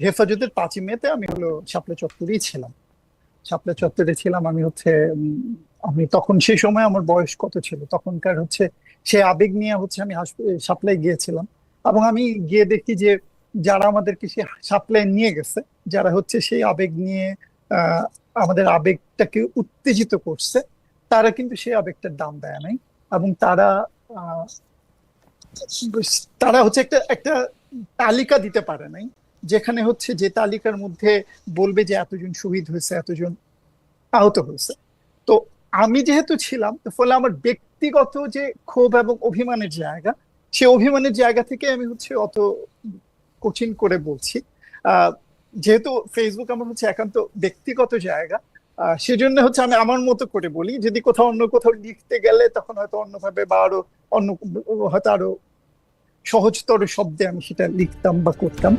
হেফাজতের পাঁচই মেতে আমি হলো শাপলা চত্বরেই ছিলাম। শাপলা চত্বরে ছিলাম আমি হচ্ছে আমি তখন সেই সময় আমার বয়স কত ছিল? তখনকার হচ্ছে সেই আবেগ নিয়ে হচ্ছে আমি শাপলায় গিয়েছিলাম। এবং আমি গিয়ে দেখি যে যারা আমাদেরকে সে শাপলায় নিয়ে গেছে, যারা হচ্ছে সেই আবেগ নিয়ে আমাদের আবেগটাকে উত্তেজিত করছে, তারা কিন্তু সেই আবেগটার দাম দেয় নাই। এবং তারা তারা হচ্ছে একটা একটা তালিকা দিতে পারে নাই। যেখানে হচ্ছে যে তালিকার মধ্যে বলবে যে এতজন শহীদ হয়েছে, এতজন আহত হয়েছে। তো আমি যেহেতু ছিলাম ফলে আমার ব্যক্তিগত যে ক্ষোভ এবং অভিমানের জায়গা, সে অভিমানের জায়গা থেকে আমি হচ্ছে অত কঠিন করে বলছি। যেহেতু ফেসবুক আমার হচ্ছে একান্ত ব্যক্তিগত জায়গা সেজন্য হচ্ছে আমি আমার মতো করে বলি। যদি কোথাও অন্য কোথাও লিখতে গেলে তখন হয়তো অন্যভাবে বা আরও অন্য, হয়তো আরও সহজতর শব্দে আমি সেটা লিখতাম বা করতাম।